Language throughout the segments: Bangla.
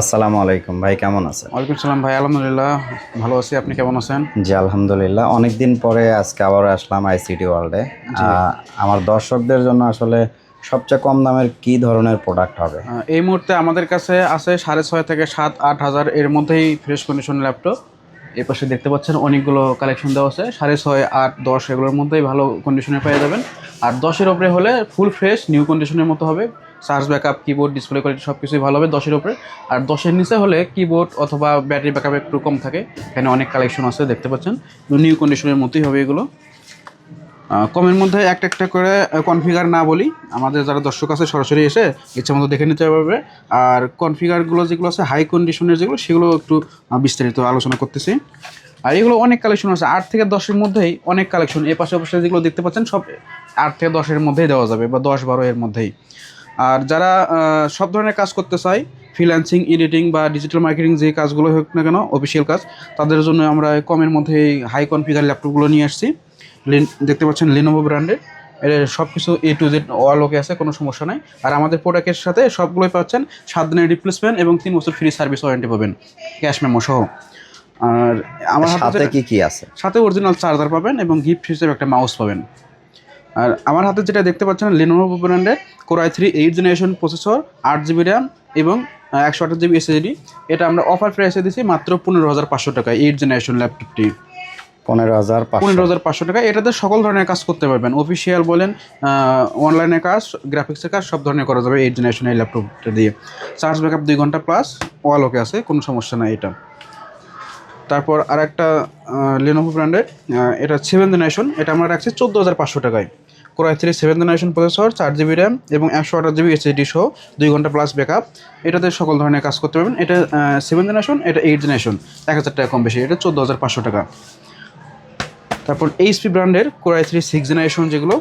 আসসালামু আলাইকুম ভাই কেমন আছেন? ওয়ালাইকুম সালাম ভাই আলহামদুলিল্লাহ ভালো আছি। আপনি কেমন আছেন? জি আলহামদুলিল্লাহ। অনেকদিন পরে আজকে আবার আসলাম আইসিটি ওয়ার্ল্ডে আমার দর্শকদের জন্য আসলে সবচেয়ে কম দামের কি ধরনের প্রোডাক্ট হবে? এই মুহূর্তে আমাদের কাছে আছে সাড়ে ছয় থেকে সাত আট হাজার এর মধ্যেই ফ্রেশ কন্ডিশন ল্যাপটপ এই পাশে দেখতে পাচ্ছেন অনেকগুলো কালেকশন দেওয়া আছে। সাড়ে ছয় আট দশ এগুলোর মধ্যেই ভালো কন্ডিশনে পেয়ে যাবেন। আর দশের ওপরে হলে ফুল ফ্রেশ নিউ কন্ডিশনের মতো হবে। Charge backup keyboard display quality সব কিছুই ভালো হবে দশের উপরে। আর দশের নিচে হলে কিবোর্ড অথবা ব্যাটারি ব্যাকআপ একটু কম থাকে। এখানে অনেক কালেকশন আছে, দেখতে পাচ্ছেন। নিউ কন্ডিশনের মতোই হবে এগুলো। কমের মধ্যে একটা একটা করে কনফিগার না বলি, আমাদের যারা দর্শক আছে সরাসরি এসে ইচ্ছা মতো দেখে নিতে পারবে। আর কনফিগারগুলো যেগুলো আছে হাই কন্ডিশনের যেগুলো, সেগুলো একটু বিস্তারিত আলোচনা করতেছি। আর এগুলো অনেক কালেকশন আছে। আট থেকে দশের মধ্যেই অনেক কালেকশন এ পাশে পাশে যেগুলো দেখতে পাচ্ছেন, সব আট থেকে দশের মধ্যেই দেওয়া যাবে বা দশ বারো এর মধ্যেই। আর যারা সব ধরনের কাজ করতে চায় ফ্রিল্যান্সিং এডিটিং বা ডিজিটাল মার্কেটিং যে কাজগুলো হোক না কেন অফিসিয়াল কাজ তাদের জন্য আমরা কমের মধ্যে হাই কনফিগার ল্যাপটপগুলো নিয়ে আসছি। দেখতে পাচ্ছেন লিনোভো ব্র্যান্ডের এর সব কিছু A to Z all okay আছে কোনো সমস্যা নাই। আর আমাদের প্রোডাক্টের সাথে সবগুলোই পাচ্ছেন সাত দিনের রিপ্লেসমেন্ট এবং তিন বছর ফ্রি সার্ভিস ওয়ারেন্টি পাবেন ক্যাশ মেমো সহ। আর আমার হাতে সাথে কি কি আছে? সাথে অরিজিনাল চার্জার পাবেন এবং গিফট হিসেবে একটা মাউস পাবেন। আর আমার হাতে যেটা দেখতে পাচ্ছেন লিনোভো ব্র্যান্ডের core i three eight generation processor আট জিবি র্যাম এবং একশো আঠাশ জিবি এসএসডি এটা আমরা অফার প্রাইসে দিচ্ছি মাত্র পনেরো হাজার পাঁচশো টাকায় এইট জেনারেশন ল্যাপটপটি পনেরো হাজার পনেরো হাজার পাঁচশো টাকা। এটাতে সকল ধরনের কাজ করতে পারবেন। অফিসিয়াল বলেন অনলাইনে কাজ গ্রাফিক্সের কাজ সব ধরনের করা যাবে এইট জেনারেশন এই ল্যাপটপটা দিয়ে। চার্জ ব্যাকআপ দুই ঘণ্টা প্লাস ওয়াল ওকে আছে কোনো সমস্যা নাই এটা। তারপর আর একটা লেনোভো ব্র্যান্ডের এটা সেভেন জেনারেশন এটা আমরা রাখছি চোদ্দ হাজার পাঁচশো টাকায়। Core i three seven generation processor চার জিবি র্যাম এবং একশো আঠাশ জিবি এসএসডি সহ দুই ঘণ্টা প্লাস ব্যাকআপ এটাতে সকল ধরনের কাজ করতে পারবেন। এটা সেভেন জেনারেশন এটা এইট জেনারেশন এক হাজার টাকা কম বেশি। এটা চোদ্দ হাজার পাঁচশো টাকা। তারপর এইচপি ব্র্যান্ডের কোরআই থ্রি সিক্স জেনারেশন যেগুলো,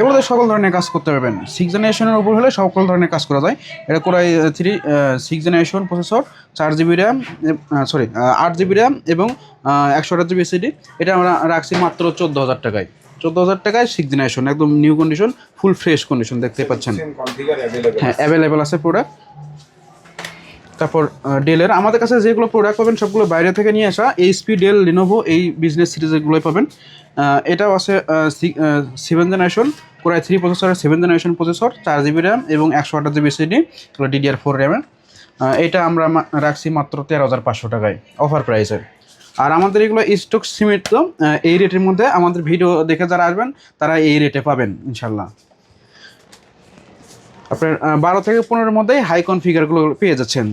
এগুলোতে সকল ধরনের কাজ করতে পারবেন। সিক্স জেনারেশনের উপর হলে সকল ধরনের কাজ করা যায়। এটা core i three six generation processor চার জিবি র্যাম সরি আট জিবি র্যাম এবং একশো আট জিবি এসিডি এটা আমরা রাখছি মাত্র চোদ্দ হাজার টাকায়। চোদ্দ হাজার টাকায় সিক্স জেনারেশন একদম new condition full fresh condition দেখতে পাচ্ছেন। হ্যাঁ অ্যাভেলেবেল আছে প্রোডাক্ট তারপর ডেলের আমাদের কাছে যেগুলো প্রোডাক্ট পাবেন সবগুলো বাইরে থেকে নিয়ে আসা। এইচপি ডেল লিনোভো এই বিজনেস সিরিজেরগুলোই পাবেন। এটাও আছে seven generation core i three প্রসেসরের সেভেন জেনারেশন প্রসেসর চার জিবি র্যাম এবং একশো আঠাশ জিবি সিডি ডিডিআর ফোর র্যামের এটা আমরা রাখছি মাত্র তেরো হাজার পাঁচশো টাকায় অফার প্রাইসে আর আমাদের এগুলো স্টক সিমেন্ট তো এই রেটের মধ্যে আমাদের ভিডিও দেখে যারা আসবেন তারা এই রেটে পাবেন ইনশাল্লাহ আপনার বারো থেকে পনেরোর মধ্যেই হাই কনফিগারগুলো পেয়ে যাচ্ছেন।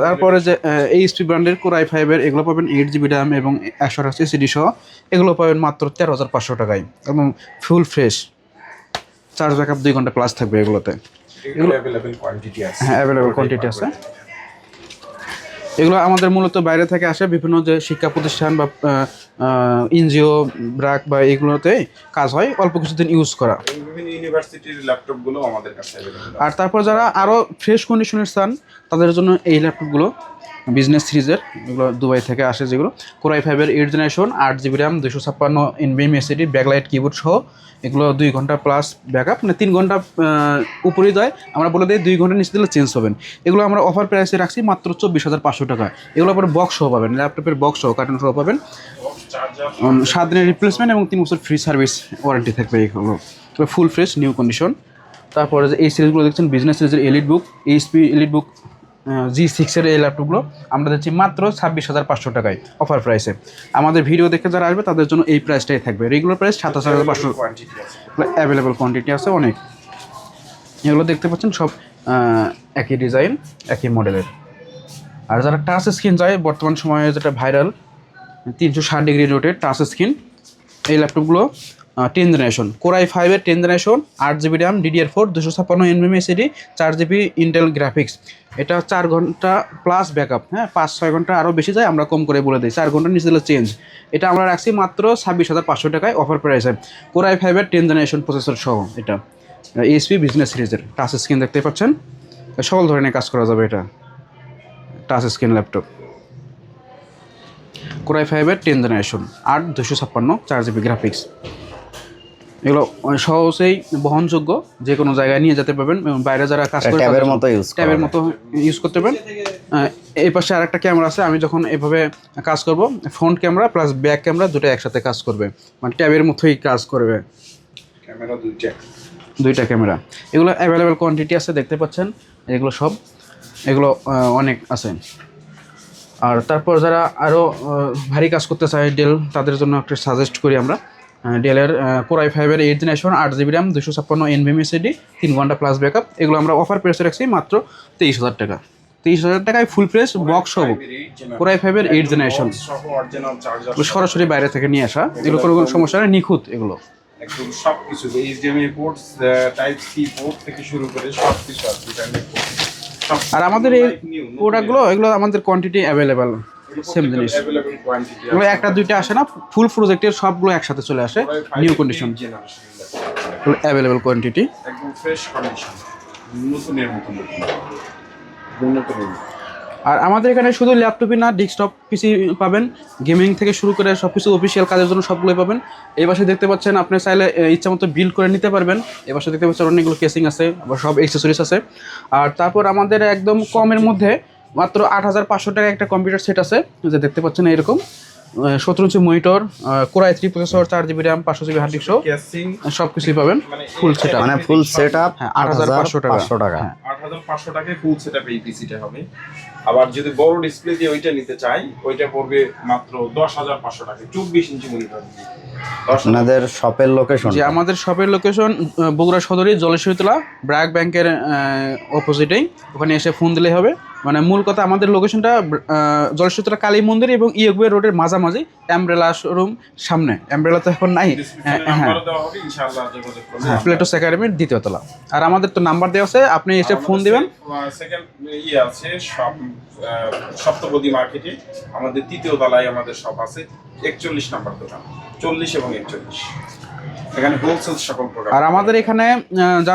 তারপরে যে এইচপি ব্র্যান্ডের কোরআই ফাইভের এগুলো পাবেন এইট জিবি র্যাম এবং একশো আঠাশ সিডি সহ এগুলো পাবেন মাত্র তেরো হাজার পাঁচশো টাকায় এবং ফুল ফ্রেশ চার্জ ব্যাকআপ দুই ঘণ্টা প্লাস থাকবে এগুলোতে। এগুলো হ্যাঁ অ্যাভেলেবল কোয়ান্টিটি আছে। এগুলো আমাদের মূলত বাইরে থেকে আসে বিভিন্ন যে শিক্ষা প্রতিষ্ঠান বা এনজিও ব্রাক বা এগুলোতে কাজ হয় অল্প কিছুদিন ইউজ করা। ইউনিভার্সিটির ল্যাপটপগুলো আমাদের কাছে আর তারপর যারা আরও ফ্রেশ কন্ডিশনের স্থান তাদের জন্য এই ল্যাপটপগুলো বিজনেস সিরিজের, এগুলো দুবাই থেকে আসে যেগুলো। কোরাই ফাইভের এইট জেনারেশন আট জিবি র্যাম দুশো ছাপ্পান্ন এনবিএম এসিডি ব্যাকলাইট কিবোর্ড সহ। এগুলো দুই ঘণ্টা প্লাস ব্যাকআপ মানে তিন ঘণ্টা উপরেই দেয়। আমরা বলে দিই দুই ঘণ্টা নিচে দিলে চেঞ্জ হবেন। এগুলো আমরা অফার প্রাইসে রাখছি মাত্র চব্বিশ হাজার পাঁচশো টাকা। এগুলো আবার বক্স সহ পাবেন ল্যাপটপের বক্স সহ কার্টন সহ পাবেন। সাত দিনের রিপ্লেসমেন্ট এবং তিন বছর ফ্রি সার্ভিস ওয়ারেন্টি থাকবে এগুলো। ফুল ফ্রেশ নিউ কন্ডিশন তারপরে যে এই সিরিজগুলো দেখছেন বিজনেস সিরিজের Elite Book HP Elite Book G সিক্সের এই ল্যাপটপগুলো আমরা দিচ্ছি মাত্র ছাব্বিশ হাজার পাঁচশো টাকায় অফার প্রাইসে আমাদের ভিডিও দেখে যারা আসবে তাদের জন্য এই প্রাইসটাই থাকবে। রেগুলার প্রাইস সাতাশ হাজার পাঁচশো। অ্যাভেলেবল কোয়ান্টিটি আছে অনেক। এগুলো দেখতে পাচ্ছেন সব একই ডিজাইন একই মডেলের আর যারা টাচ স্ক্রিন চায় বর্তমান সময়ে যেটা ভাইরাল তিনশো ষাট ডিগ্রি রোটের টাচ স্ক্রিন এই ল্যাপটপগুলো টেন জেনারেশন কোরাই ফাইভের টেন জেনারেশন আট জিবি র্যাম ডিডিআর ফোর দুশো ছাপ্পান্ন এনবিএম এসিডি চার জিবি ইন্টেল গ্রাফিক্স এটা চার ঘণ্টা প্লাস ব্যাকআপ হ্যাঁ? পাঁচ, ছয় ঘণ্টা আরও বেশি যায়, আমরা কম করে বলে দিই। চার ঘণ্টা নিচে চেঞ্জ এটা আমরা রাখছি মাত্র ছাব্বিশ হাজার পাঁচশো টাকায় অফার প্রাইসে কোরাই ফাইভের টেন জেনারেশন প্রসেসর সহ এটা। এইচপি বিজনেস সিরিজের টাচ স্ক্রিন দেখতে পাচ্ছেন? সকল ধরনের কাজ করা যাবে এটা। Touch screen laptop core i ফাইভের টেন জেনারেশন আট, দুশো ছাপ্পান্ন, চার জিবি গ্রাফিক্স এগুলো সহজেই বহনযোগ্য যে কোনো জায়গায় নিয়ে যেতে পারবেন এবং বাইরে যারা কাজ করে ট্যাবের মতো ইউজ ট্যাবের মতো ইউজ করতে পারবেন। এই পাশে আরেকটা ক্যামেরা আছে আমি যখন এভাবে কাজ করব front camera plus back camera দুটো একসাথে কাজ করবে। মানে ট্যাবের মতোই কাজ করবে। ক্যামেরা দুইটা। দুইটা ক্যামেরা এগুলো অ্যাভেলেবেল কোয়ান্টিটি আছে দেখতে পাচ্ছেন? এগুলো সব। এগুলো অনেক আছে। আর তারপর যারা আরও ভারী কাজ করতে চায় ডেল তাদের জন্য একটা সাজেস্ট করি আমরা। ডেলের কোরাই ফাইভের এইট জেনারেশন আট জিবি র্যাম দুশো ছাপ্পান্ন এনভিএমএসিডি তিন ঘণ্টা প্লাস ব্যাকআপ এগুলো আমরা অফার প্রেসে রাখছি মাত্র তেইশ হাজার টাকা। তেইশ হাজার টাকায় ফুল প্রেস বক্স সহ কোরাই ফাইভের এইট জেনারেশন সরাসরি বাইরে থেকে নিয়ে আসা। এগুলো কোনো কোনো সমস্যা নেই নিখুঁত এগুলো। একদম সবকিছু HDMI port type C port থেকে শুরু করে সবকিছু আছে আর আমাদের এই প্রোডাক্টগুলো এগুলো। আমাদের কোয়ান্টিটি অ্যাভেলেবেল সেম জিনিস। এগুলো একটা দুইটা আসে না ফুল প্রজেক্টের সবগুলো একসাথে চলে আসে নিউ কন্ডিশন অ্যাভেলেবেল কোয়ান্টিটি একদম ফ্রেশ কন্ডিশন নতুনের। আর আমাদের এখানে শুধু ল্যাপটপই না ডেস্কটপ পিসি পাবেন। গেমিং থেকে শুরু করে সব কিছু অফিসিয়াল কাজের জন্য সবগুলোই পাবেন। এই পাশে দেখতে পাচ্ছেন আপনি চাইলে ইচ্ছা মতো বিল্ড করে নিতে পারবেন। এই পাশে দেখতে পাচ্ছেন অনেকগুলো কেসিং আছে আবার সব অ্যাক্সেসরিজ আছে। আর তারপর আমাদের একদম কমের মধ্যে মাত্র আট হাজার পাঁচশো টাকা একটা কম্পিউটার সেট আছে যে দেখতে পাচ্ছেন এরকম সতেরো inch monitor core i three processor চার জিবি র্যাম পাঁচশো জিবি হার্ড ডিস্ক কেসিং সব কিছুই পাবেন মানে ফুল সেট মানে ফুল সেট আপ হ্যাঁ, আট হাজার 8,500 টাকা। পাঁচশো টাকা। হ্যাঁ। আট হাজার পাঁচশো টাকায় ফুল সেট আপ এই পিসিটা হবে। আবার যদি বড় ডিসপ্লে দিয়ে ওইটা নিতে চাই ওইটা পড়বে মাত্র দশ হাজার পাঁচশো টাকা চব্বিশ ইঞ্চি মনিটর আপনাদের শপের লোকেশন যে আমাদের শপের লোকেশন বগুড়া সদরী জলেশ্বরীতলা ব্র্যাক ব্যাংকের অপোজিটেই ওখানে এসে ফোন দিলেই হবে। মানে মূল কথা আমাদের লোকেশনটা জলেশ্বরীতলা কালী মন্দির এবং ইয়কবে রোডের মাঝামাঝি অ্যাম্ব্রেলা শোরুম সামনে। অ্যাম্ব্রেলা তো এখন নাই। হ্যাঁ প্লেটোস একাডেমির দ্বিতীয় তলা। আর আমাদের তো নাম্বার দেওয়া আছে আপনি এসে ফোন দিবেন। সেকেন্ড ইয়ে আছে সপ্তপদী মার্কেটে আমাদের তৃতীয় তলায় আমাদের শপ আছে একচল্লিশ নাম্বার দোকান। চল্লিশ এবং একচল্লিশ। এখানে হোলসেল সকল প্রকার। আর আমাদের এখানে যারা